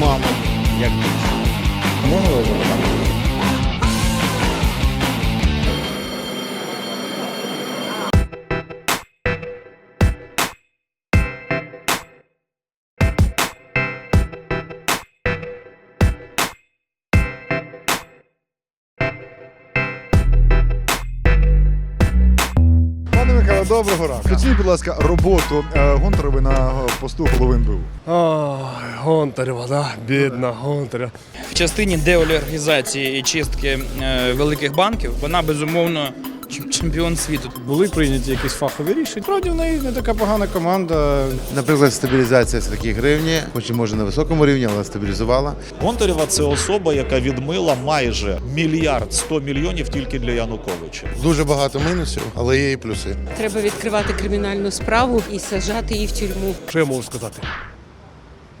мама. Як Можна доброго ранку. Скажіть, будь ласка, роботу е, Гонтареви на е, посту голови НБУ. Ой, Гонтарева, да? бідна Гонтарева. В частині деолігархізації і чистки е, великих банків вона безумовно чемпіон світу. Були прийняті якісь фахові рішення. Справді в неї не така погана команда. Наприклад, стабілізація все-таки гривні, хоч і може на високому рівні, але стабілізувала. Гонтарєва це особа, яка відмила майже мільярд 100 мільйонів тільки для Януковича. Дуже багато мінусів, але є і плюси. Треба відкривати кримінальну справу і саджати її в тюрму. Що я можу сказати?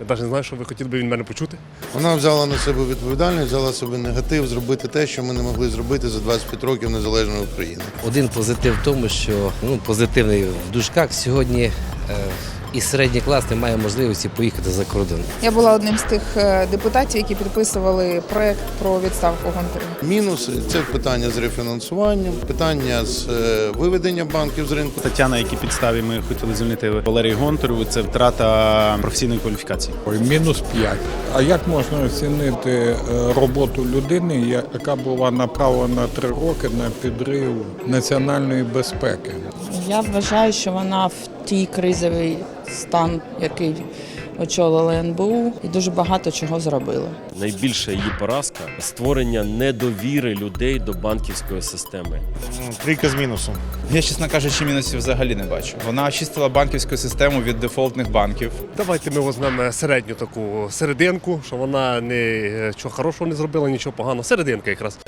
Я навіть не знаю, що ви хотіли би від мене почути. Вона взяла на себе відповідальність, взяла собі негатив, зробити те, що ми не могли зробити за 25 років незалежної України. Один позитив в тому, що ну позитивний в дужках сьогодні е, і середній клас не має можливості поїхати за кордон. Я була одним з тих е, депутатів, які підписували проект про відставку Гонтаревої. Мінуси це питання з рефінансуванням, питання з е, виведення банків з ринку. Стаття, на якій підставі ми хотіли звільнити Валерію Гонтареву, це втрата професійної кваліфікації. Мінус 5. А як можна оцінити е, роботу людини, яка була направлена три роки на підрив національної безпеки? Я вважаю, що вона в тій кризовий стан, який очолила НБУ, і дуже багато чого зробила. Найбільша її поразка створення недовіри людей до банківської системи. Трійка з мінусом. Я, чесно кажучи, мінусів взагалі не бачу. Вона очистила банківську систему від дефолтних банків. Давайте ми візьмемо середню таку серединку, що вона не чого хорошого не зробила, нічого поганого. Серединка якраз.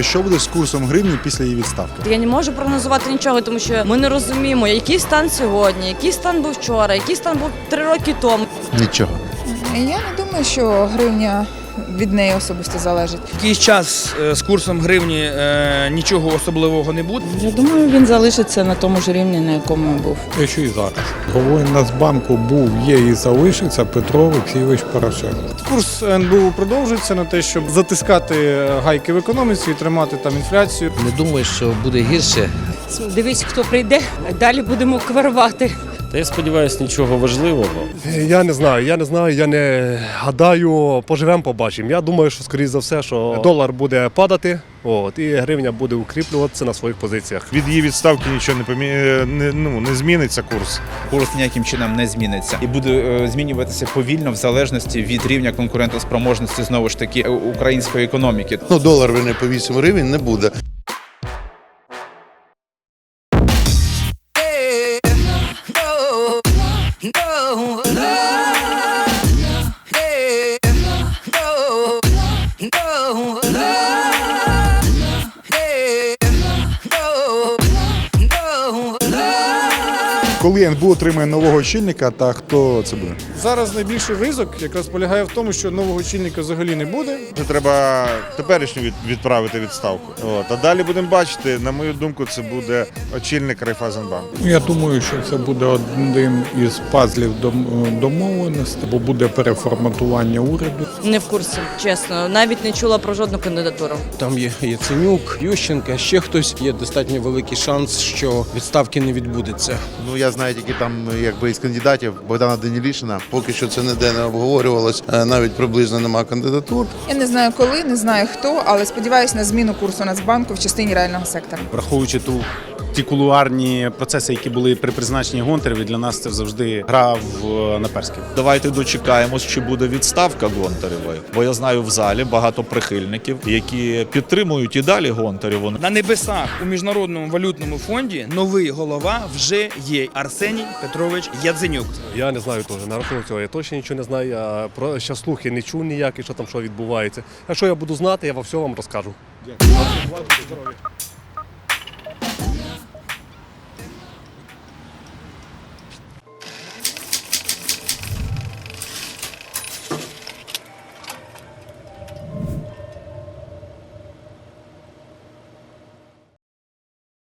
Що буде з курсом гривні після її відставки? Я не можу прогнозувати нічого, тому що ми не розуміємо, який стан сьогодні, який стан був вчора, який стан був три роки тому. Нічого. Я не думаю, що гривня від неї особисто залежить. Якийсь час е, з курсом гривні е, нічого особливого не буде. Я думаю, він залишиться на тому ж рівні, на якому був. Те, що і зараз. Головою Нацбанку був, є і залишиться Петро Олексійович Порошенко. Курс НБУ продовжується на те, щоб затискати гайки в економіці і тримати там інфляцію. Не думаю, що буде гірше. Дивись, хто прийде, а далі будемо кварувати. Та я сподіваюся, нічого важливого. Я не знаю, я не знаю, я не гадаю, поживемо, побачимо. Я думаю, що скоріш за все, що долар буде падати, от, і гривня буде укріплюватися на своїх позиціях. Від її відставки нічого не помі... не, ну, не зміниться курс. Курс ніяким чином не зміниться і буде е, змінюватися повільно в залежності від рівня конкурентоспроможності знову ж таки е, української економіки. Ну, долар не по 8 гривень не буде. Коли НБУ отримає нового очільника, та хто це буде? Зараз найбільший ризик якраз полягає в тому, що нового очільника взагалі не буде. Це треба теперішню від, відправити відставку. От. А далі будемо бачити, на мою думку, це буде очільник Райфазенбанку. Я думаю, що це буде одним із пазлів дом- домовленості, бо буде переформатування уряду. Не в курсі, чесно. Навіть не чула про жодну кандидатуру. Там є Яценюк, Ющенка, ще хтось. Є достатньо великий шанс, що відставки не відбудеться. Ну я знаю тільки там, якби із кандидатів Богдана Данілішина. Поки що це ніде не обговорювалось, е, навіть приблизно нема кандидатур. Я не знаю коли, не знаю хто, але сподіваюся на зміну курсу Нацбанку в частині реального сектора. Враховуючи ту ті кулуарні процеси, які були при призначенні Гонтареві, для нас це завжди гра в е, наперських. Давайте дочекаємось, чи буде відставка Гонтаревої. Бо я знаю в залі багато прихильників, які підтримують і далі Гонтареву. На небесах у міжнародному валютному фонді новий голова вже є Арсеній Петрович Ядзенюк. Я не знаю теж на рахунок цього. Я точно нічого не знаю. Я про ще слухи не чув ніякі, що там що відбувається. А що я буду знати, я во всьому вам розкажу.